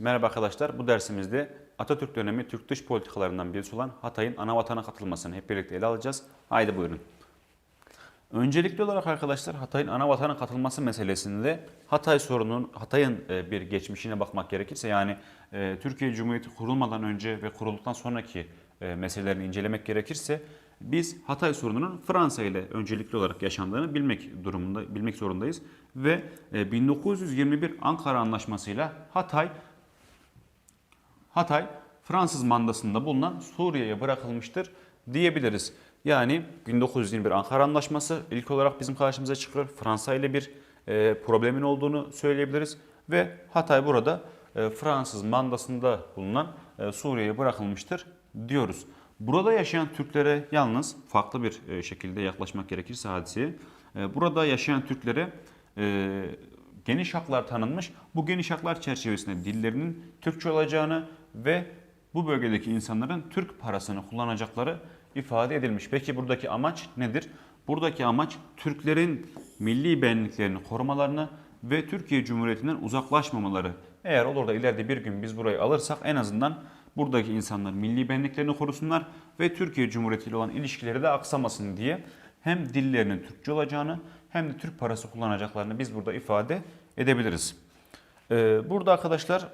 Merhaba arkadaşlar. Bu dersimizde Atatürk dönemi Türk dış politikalarından birisi olan Hatay'ın ana vatana katılmasını hep birlikte ele alacağız. Haydi buyurun. Öncelikli olarak arkadaşlar Hatay'ın ana vatana katılması meselesinde Hatay sorunun Hatay'ın e, bir geçmişine bakmak gerekirse yani e, Türkiye Cumhuriyeti kurulmadan önce ve kurulduktan sonraki e, meselelerini incelemek gerekirse biz Hatay sorununun Fransa ile öncelikli olarak yaşandığını bilmek durumunda bilmek zorundayız ve e, 1921 Ankara Anlaşması'yla Hatay Hatay Fransız mandasında bulunan Suriye'ye bırakılmıştır diyebiliriz. Yani 1921 Ankara Anlaşması ilk olarak bizim karşımıza çıkıyor. Fransa ile bir e, problemin olduğunu söyleyebiliriz ve Hatay burada e, Fransız mandasında bulunan e, Suriye'ye bırakılmıştır diyoruz. Burada yaşayan Türklere yalnız farklı bir e, şekilde yaklaşmak gerekirse hadiseye, e, burada yaşayan Türklere e, geniş haklar tanınmış. Bu geniş haklar çerçevesinde dillerinin Türkçe olacağını ve bu bölgedeki insanların Türk parasını kullanacakları ifade edilmiş. Peki buradaki amaç nedir? Buradaki amaç Türklerin milli benliklerini korumalarını ve Türkiye Cumhuriyeti'nden uzaklaşmamaları. Eğer olur da ileride bir gün biz burayı alırsak en azından buradaki insanlar milli benliklerini korusunlar ve Türkiye Cumhuriyeti ile olan ilişkileri de aksamasın diye hem dillerinin Türkçe olacağını hem de Türk parası kullanacaklarını biz burada ifade edebiliriz. Ee, Burada arkadaşlar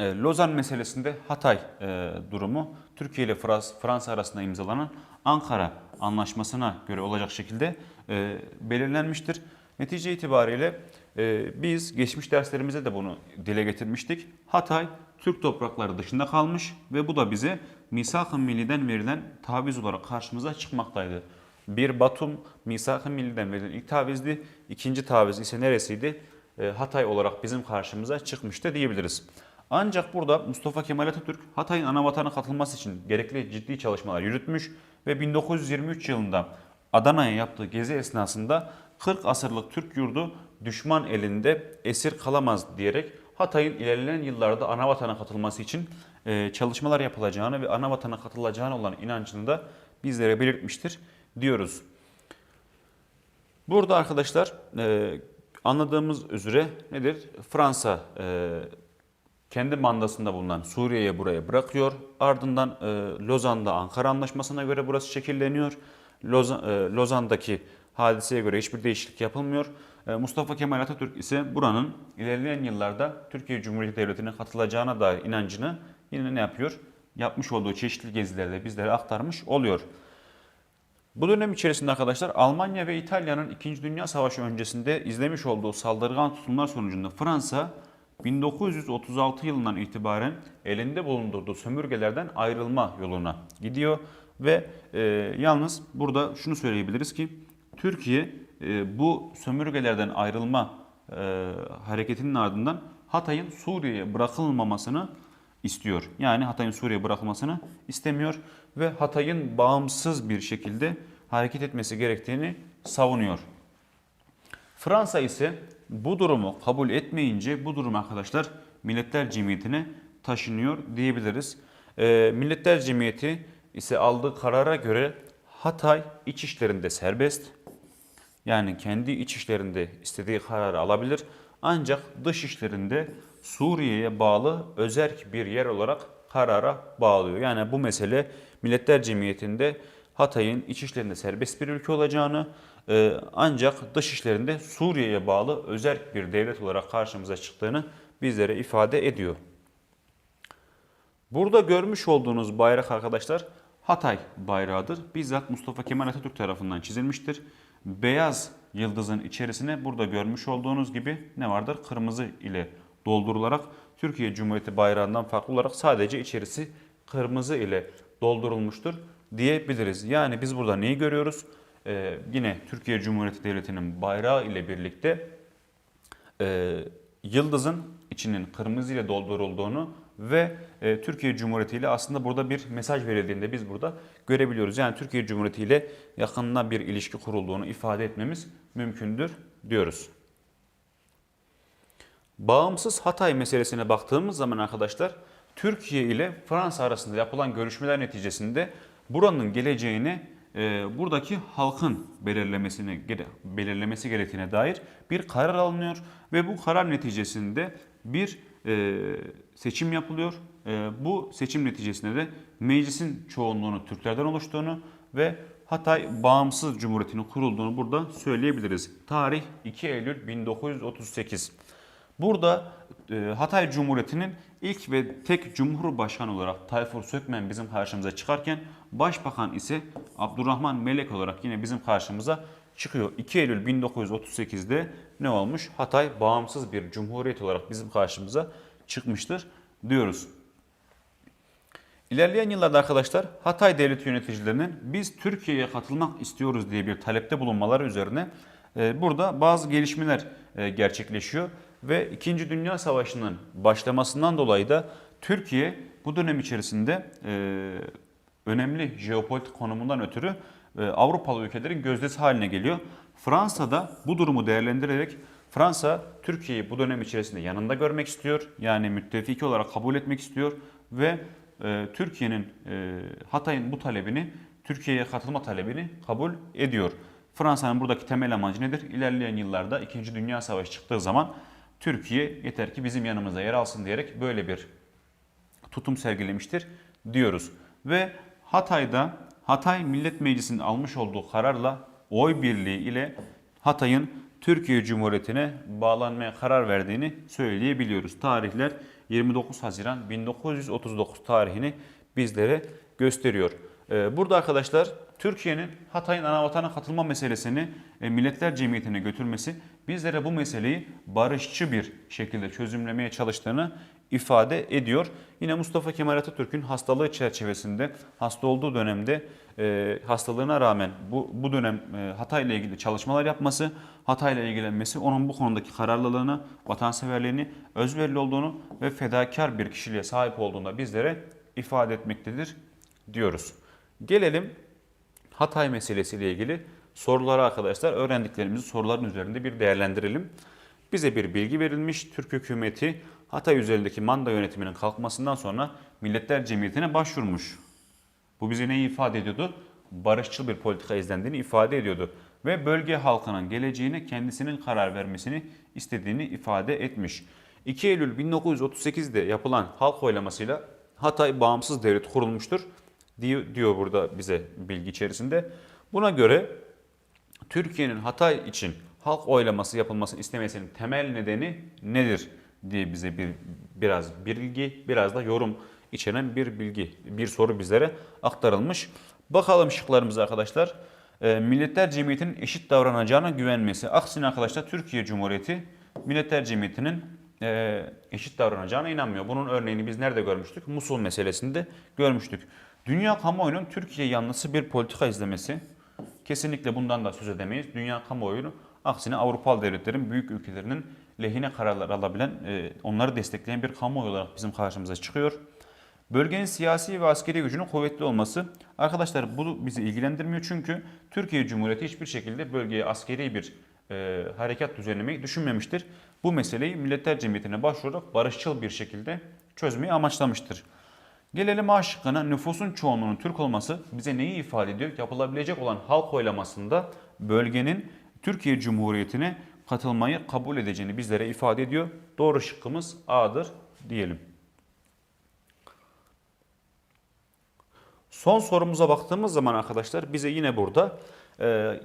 Lozan meselesinde Hatay e, durumu Türkiye ile Frans- Fransa arasında imzalanan Ankara Anlaşması'na göre olacak şekilde e, belirlenmiştir. Netice itibariyle e, biz geçmiş derslerimizde de bunu dile getirmiştik. Hatay Türk toprakları dışında kalmış ve bu da bize Misak-ı Milli'den verilen taviz olarak karşımıza çıkmaktaydı. Bir Batum Misak-ı Milli'den verilen ilk tavizdi. İkinci taviz ise neresiydi? E, Hatay olarak bizim karşımıza çıkmıştı diyebiliriz. Ancak burada Mustafa Kemal Atatürk Hatay'ın ana vatana katılması için gerekli ciddi çalışmalar yürütmüş ve 1923 yılında Adana'ya yaptığı gezi esnasında 40 asırlık Türk yurdu düşman elinde esir kalamaz diyerek Hatay'ın ilerleyen yıllarda ana vatana katılması için e, çalışmalar yapılacağını ve ana vatana katılacağına olan inancını da bizlere belirtmiştir diyoruz. Burada arkadaşlar e, anladığımız üzere nedir? Fransa e, kendi mandasında bulunan Suriye'ye buraya bırakıyor. Ardından e, Lozan'da Ankara Anlaşması'na göre burası şekilleniyor. Lozan, e, Lozan'daki hadiseye göre hiçbir değişiklik yapılmıyor. E, Mustafa Kemal Atatürk ise buranın ilerleyen yıllarda Türkiye Cumhuriyeti Devleti'ne katılacağına dair inancını yine ne yapıyor? Yapmış olduğu çeşitli gezilerde bizlere aktarmış oluyor. Bu dönem içerisinde arkadaşlar Almanya ve İtalya'nın 2. Dünya Savaşı öncesinde izlemiş olduğu saldırgan tutumlar sonucunda Fransa 1936 yılından itibaren elinde bulundurduğu sömürgelerden ayrılma yoluna gidiyor ve e, yalnız burada şunu söyleyebiliriz ki Türkiye e, bu sömürgelerden ayrılma e, hareketinin ardından Hatay'ın Suriye'ye bırakılmamasını istiyor. Yani Hatay'ın Suriye'ye bırakılmasını istemiyor ve Hatay'ın bağımsız bir şekilde hareket etmesi gerektiğini savunuyor. Fransa ise bu durumu kabul etmeyince bu durum arkadaşlar Milletler Cemiyeti'ne taşınıyor diyebiliriz. Ee, Milletler Cemiyeti ise aldığı karara göre Hatay iç işlerinde serbest. Yani kendi iç işlerinde istediği kararı alabilir. Ancak dış işlerinde Suriye'ye bağlı özerk bir yer olarak karara bağlıyor. Yani bu mesele Milletler Cemiyeti'nde Hatay'ın iç işlerinde serbest bir ülke olacağını e, ancak dış işlerinde Suriye'ye bağlı özerk bir devlet olarak karşımıza çıktığını bizlere ifade ediyor. Burada görmüş olduğunuz bayrak arkadaşlar Hatay bayrağıdır. Bizzat Mustafa Kemal Atatürk tarafından çizilmiştir. Beyaz yıldızın içerisine burada görmüş olduğunuz gibi ne vardır? Kırmızı ile doldurularak Türkiye Cumhuriyeti bayrağından farklı olarak sadece içerisi kırmızı ile doldurulmuştur diyebiliriz. Yani biz burada neyi görüyoruz? Ee, yine Türkiye Cumhuriyeti Devleti'nin bayrağı ile birlikte e, yıldızın içinin kırmızı ile doldurulduğunu ve e, Türkiye Cumhuriyeti ile aslında burada bir mesaj verildiğinde biz burada görebiliyoruz. Yani Türkiye Cumhuriyeti ile yakından bir ilişki kurulduğunu ifade etmemiz mümkündür diyoruz. Bağımsız Hatay meselesine baktığımız zaman arkadaşlar Türkiye ile Fransa arasında yapılan görüşmeler neticesinde buranın geleceğini e, buradaki halkın belirlemesine gere- belirlemesi gerektiğine dair bir karar alınıyor ve bu karar neticesinde bir e, seçim yapılıyor. E, bu seçim neticesinde de meclisin çoğunluğunu Türklerden oluştuğunu ve Hatay Bağımsız Cumhuriyeti'nin kurulduğunu burada söyleyebiliriz. Tarih 2 Eylül 1938. Burada Hatay Cumhuriyeti'nin ilk ve tek Cumhurbaşkanı olarak Tayfur Sökmen bizim karşımıza çıkarken Başbakan ise Abdurrahman Melek olarak yine bizim karşımıza çıkıyor. 2 Eylül 1938'de ne olmuş? Hatay bağımsız bir cumhuriyet olarak bizim karşımıza çıkmıştır diyoruz. İlerleyen yıllarda arkadaşlar Hatay Devleti yöneticilerinin biz Türkiye'ye katılmak istiyoruz diye bir talepte bulunmaları üzerine e, burada bazı gelişmeler e, gerçekleşiyor ve 2. Dünya Savaşı'nın başlamasından dolayı da Türkiye bu dönem içerisinde e, önemli jeopolitik konumundan ötürü e, Avrupalı ülkelerin gözdesi haline geliyor. Fransa da bu durumu değerlendirerek Fransa Türkiye'yi bu dönem içerisinde yanında görmek istiyor. Yani müttefiki olarak kabul etmek istiyor ve e, Türkiye'nin e, Hatay'ın bu talebini Türkiye'ye katılma talebini kabul ediyor. Fransa'nın buradaki temel amacı nedir? İlerleyen yıllarda 2. Dünya Savaşı çıktığı zaman Türkiye yeter ki bizim yanımızda yer alsın diyerek böyle bir tutum sergilemiştir diyoruz. Ve Hatay'da Hatay Millet Meclisi'nin almış olduğu kararla oy birliği ile Hatay'ın Türkiye Cumhuriyeti'ne bağlanmaya karar verdiğini söyleyebiliyoruz. Tarihler 29 Haziran 1939 tarihini bizlere gösteriyor. Ee, Burada arkadaşlar Türkiye'nin Hatay'ın anavatana katılma meselesini e, Milletler Cemiyeti'ne götürmesi bizlere bu meseleyi barışçı bir şekilde çözümlemeye çalıştığını ifade ediyor. Yine Mustafa Kemal Atatürk'ün hastalığı çerçevesinde hasta olduğu dönemde e, hastalığına rağmen bu, bu dönem e, Hatay ile ilgili çalışmalar yapması, Hatay ile ilgilenmesi onun bu konudaki kararlılığını, vatanseverliğini, özverili olduğunu ve fedakar bir kişiliğe sahip olduğunu da bizlere ifade etmektedir diyoruz. Gelelim Hatay meselesiyle ilgili sorulara arkadaşlar öğrendiklerimizi soruların üzerinde bir değerlendirelim. Bize bir bilgi verilmiş. Türk hükümeti Hatay üzerindeki manda yönetiminin kalkmasından sonra Milletler Cemiyeti'ne başvurmuş. Bu bize neyi ifade ediyordu? Barışçıl bir politika izlendiğini ifade ediyordu. Ve bölge halkının geleceğine kendisinin karar vermesini istediğini ifade etmiş. 2 Eylül 1938'de yapılan halk oylamasıyla Hatay bağımsız devlet kurulmuştur diyor burada bize bilgi içerisinde. Buna göre Türkiye'nin Hatay için halk oylaması yapılmasını istemesinin temel nedeni nedir diye bize bir biraz bilgi, biraz da yorum içeren bir bilgi, bir soru bizlere aktarılmış. Bakalım şıklarımıza arkadaşlar. E, Milletler Cemiyeti'nin eşit davranacağına güvenmesi. Aksine arkadaşlar Türkiye Cumhuriyeti Milletler Cemiyeti'nin e, eşit davranacağına inanmıyor. Bunun örneğini biz nerede görmüştük? Musul meselesinde görmüştük. Dünya kamuoyunun Türkiye yanlısı bir politika izlemesi. Kesinlikle bundan da söz edemeyiz. Dünya kamuoyunu aksine Avrupalı devletlerin büyük ülkelerinin lehine kararlar alabilen, e, onları destekleyen bir kamuoyu olarak bizim karşımıza çıkıyor. Bölgenin siyasi ve askeri gücünün kuvvetli olması. Arkadaşlar bu bizi ilgilendirmiyor çünkü Türkiye Cumhuriyeti hiçbir şekilde bölgeye askeri bir e, harekat düzenlemeyi düşünmemiştir. Bu meseleyi Milletler Cemiyeti'ne başvurarak barışçıl bir şekilde çözmeyi amaçlamıştır. Gelelim A şıkkına nüfusun çoğunluğunun Türk olması bize neyi ifade ediyor? Yapılabilecek olan halk oylamasında bölgenin Türkiye Cumhuriyeti'ne katılmayı kabul edeceğini bizlere ifade ediyor. Doğru şıkkımız A'dır diyelim. Son sorumuza baktığımız zaman arkadaşlar bize yine burada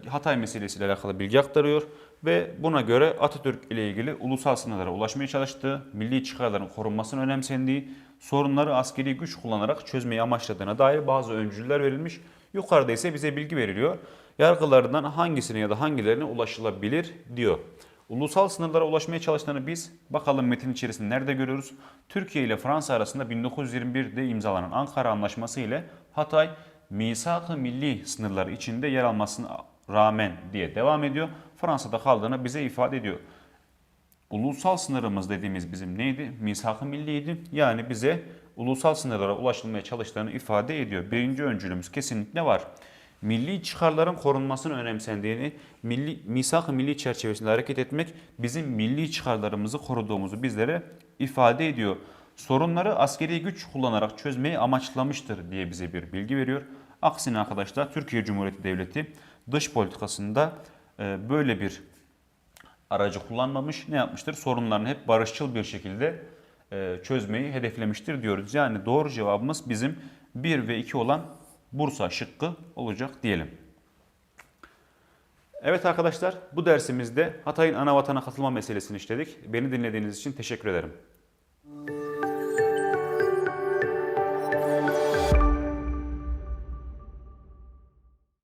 Hatay meselesiyle alakalı bilgi aktarıyor ve buna göre Atatürk ile ilgili ulusal sınırlara ulaşmaya çalıştığı, milli çıkarların korunmasını önemsendiği, sorunları askeri güç kullanarak çözmeyi amaçladığına dair bazı öncüller verilmiş. Yukarıda ise bize bilgi veriliyor. Yargılarından hangisine ya da hangilerine ulaşılabilir diyor. Ulusal sınırlara ulaşmaya çalıştığını biz bakalım metin içerisinde nerede görüyoruz? Türkiye ile Fransa arasında 1921'de imzalanan Ankara Anlaşması ile Hatay misak-ı milli sınırları içinde yer almasına rağmen diye devam ediyor. Fransa'da kaldığını bize ifade ediyor. Ulusal sınırımız dediğimiz bizim neydi? Misak-ı milliydi. Yani bize ulusal sınırlara ulaşılmaya çalıştığını ifade ediyor. Birinci öncülümüz kesinlikle var. Milli çıkarların korunmasını önemsendiğini, milli, misak-ı milli çerçevesinde hareket etmek bizim milli çıkarlarımızı koruduğumuzu bizlere ifade ediyor. Sorunları askeri güç kullanarak çözmeyi amaçlamıştır diye bize bir bilgi veriyor. Aksine arkadaşlar Türkiye Cumhuriyeti Devleti dış politikasında e, böyle bir aracı kullanmamış. Ne yapmıştır? Sorunlarını hep barışçıl bir şekilde e, çözmeyi hedeflemiştir diyoruz. Yani doğru cevabımız bizim 1 ve 2 olan Bursa şıkkı olacak diyelim. Evet arkadaşlar bu dersimizde Hatay'ın ana vatana katılma meselesini işledik. Beni dinlediğiniz için teşekkür ederim.